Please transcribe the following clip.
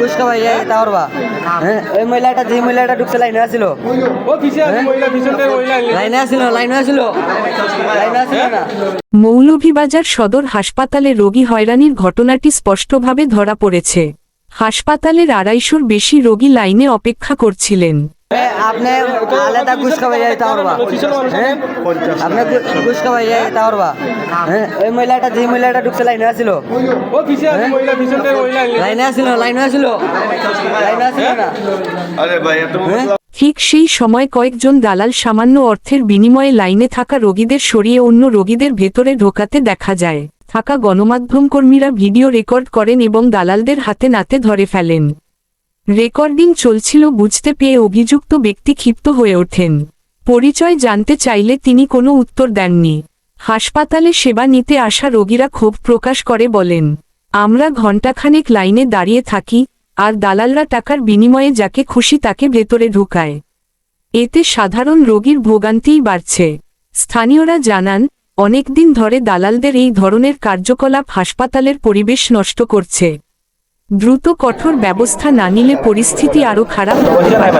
ঘুষ খাওয়াই তা করবা। হ্যাঁ ওই মহিলাটা যে মহিলাটা ঢুকছে লাইনে আসছিল ও পিছে আছে মহিলা পিছন মহিলা লাইনে। আসছিল লাইনে আসছিল লাইনে আসছিল না। মৌলভীবাজার সদর হাসপাতালে রোগী হয়রানির ঘটনাটি স্পষ্টভাবে ধরা পড়েছে। হাসপাতালের আড়াইশোর বেশি রোগী লাইনে অপেক্ষা করছিলেন। আপনি আলাদা ঘুষ তা হ্যাঁ? আপনি ঘুষ খাওয়াই তা করবা হ্যাঁ? ওই মহিলাটা যে মহিলাটা ঢুকছে লাইনে আসছিল ও পিছে আছে মহিলা পিছন থেকে মহিলা আনলি। লাইনে আসছিল লাইনে আসছিল লাইনে আসছিল না? আরে ভাই এত হ্যাঁ? ঠিক সেই সময় কয়েকজন দালাল সামান্য অর্থের বিনিময়ে লাইনে থাকা রোগীদের সরিয়ে অন্য রোগীদের ভেতরে ঢোকাতে দেখা যায়। থাকা গণমাধ্যম কর্মীরা ভিডিও রেকর্ড করেন এবং দালালদের হাতে নাতে ধরে ফেলেন। রেকর্ডিং চলছিল বুঝতে পেয়ে অভিযুক্ত ব্যক্তি ক্ষিপ্ত হয়ে ওঠেন। পরিচয় জানতে চাইলে তিনি কোনো উত্তর দেননি। হাসপাতালে সেবা নিতে আসা রোগীরা ক্ষোভ প্রকাশ করে বলেন, আমরা ঘণ্টাখানেক লাইনে দাঁড়িয়ে থাকি, আর দালালরা টাকার বিনিময়ে যাকে খুশি তাকে ভেতরে ঢুকায়। এতে সাধারণ রোগীর ভোগান্তিই বাড়ছে। স্থানীয়রা জানান অনেকদিন ধরে দালালদের এই ধরনের কার্যকলাপ হাসপাতালের পরিবেশ নষ্ট করছে। দ্রুত কঠোর ব্যবস্থা না নিলে পরিস্থিতি আরও খারাপ। হতে পারে